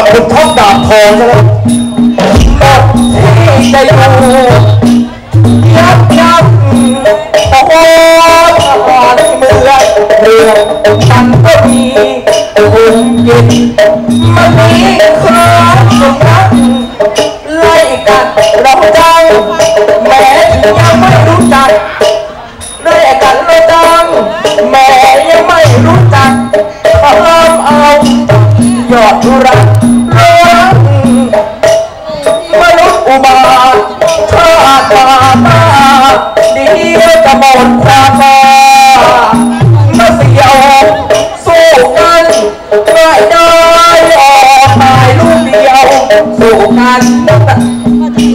กับคุณท็อปดาบทองใช่ไหมหมดที่จะอยู่ยับยับโอ้โหทหารเมืองเรื่องกันก็มีคุณกินมันมีครามสม บาทชาตาตาเดียวจะหมดความมามาเสียวสู้กันไม่ได้ออกตายลูกเดียว สู้กัน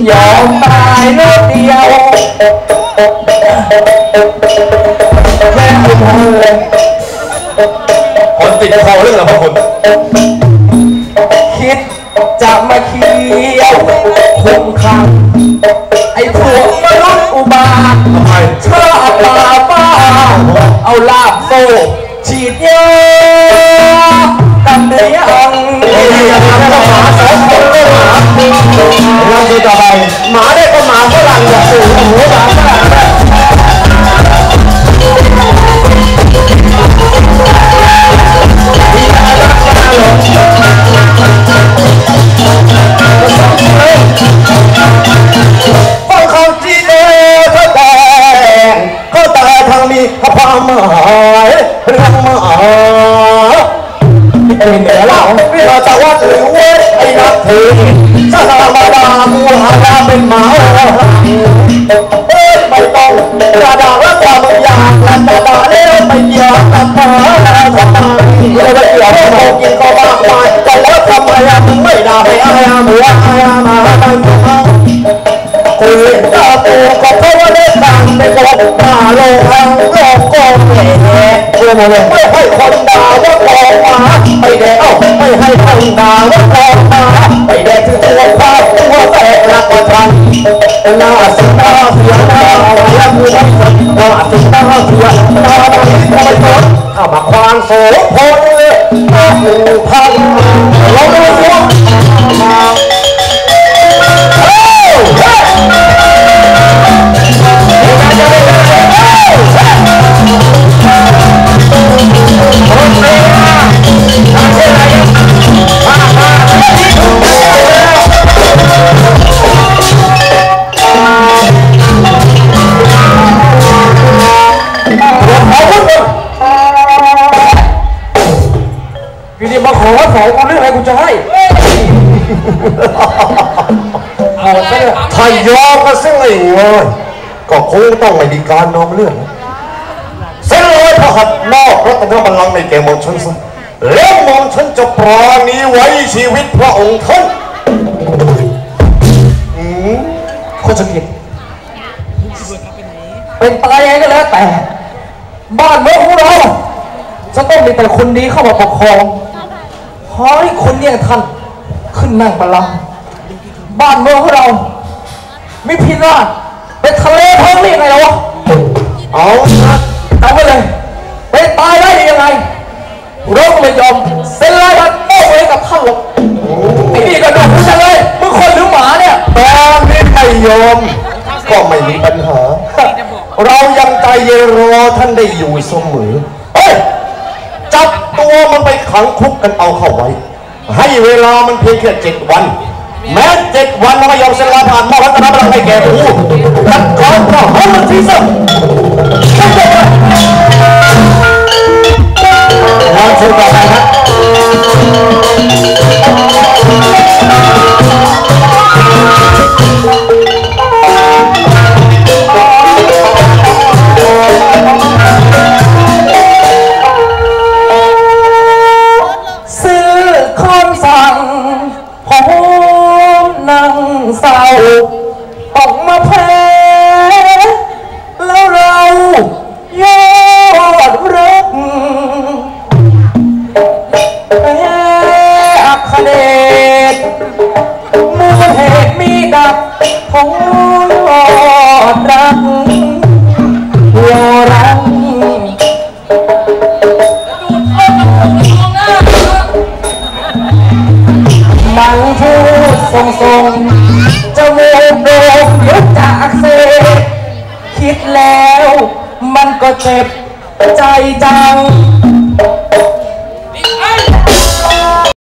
ยอมตายลูกเดียวแม่คุณพ่อเลยคนติดคอเรื่องอะไรพวกคุณคิด จะมาเคี่ยวคงคังไอ้พวกมนุษย์อุบาทำไมชอบป่าบ้าเอาลาบโซ่ฉีดยากั ราชวัดหรือเวทไอ้นักถือสถามาดามูหาดาเป็นหมาเอ้ยไม่ต้องกระดาษและความอยากและกระดาษเลี้ยวไปอยากตัดมาทำไมเลยไปเกี่ยวกับโมกินก็มากมายแต่แล้วทำไมอะมึงไม่ด่าไปอายาหมูอายามาตั้งตัวตื่นตาโตก็เพราะว่าได้ตังค์ในกบตาโลหังโลกกองแหล่เชื่อมาเลยไม่ใว่ากอมาไม่ได้ถึงตัวข้าตัวแตกรักกว่าทันหน้าสุดตาเสียหน้าแล้วมือไม่สนหน้าสุดตาเสียตาไม่ไม่สนเข้ามาควางโสพลตาหูพันเราดูสิว่าอยู่ดีมาขอว่าขอกูเรื่องอะไรกูจะให้เอาซะเลยถ้ายอมก็เส้นเลยเว้ยก็คงต้องไม่มีการนองเรื่องนะเส้นเลยพระหัตถ์นอกรัตนบัลลังก์ในแก่หมอมฉันซะแล้วหมอมฉันจะปราณีไว้ชีวิตพระองค์ท่านโคชกิจเป็นตายยังไงก็แล้วแต่ บ้านเมืองของเราจะต้องมีแต่คนดีเข้ามาปกครอง ขอให้คนอย่างท่านขึ้นนั่งบัลลังก์บ้านเมืองของเรามีพินาศเป็นทะเลเพลิงนี่ยังไงล่ะวะเอานะจำไว้เลยไปตายได้ยังไงเราก็ไม่ยอมเซ็นลายบัตรมอบไว้กับท่านหรอกไอ้นี่ก็ดูกูจังเลยมึงคนหรือหมาเนี่ยตอนนี้ไม่ยอมก็ไม่มีปัญหา เรายังใจเย็นรอท่านได้อยู่เสมอเฮ้ยจับ ตัวมันไปขังคุกกันเอาเข้าไว้ ให้เวลามันเพียงแค่เจ็ดวัน แม้เจ็ดวันมันไม่ยอมเซลาผ่านมอบรัตนบัลลังให้แก่กูตัดก่อนก็ให้มันที่สุดง เศร้าออกมาแพ้แล้วเรายอดรักแพ้อัคเดชมูลเหตุมีดับของ ก็เจ็บใจจัง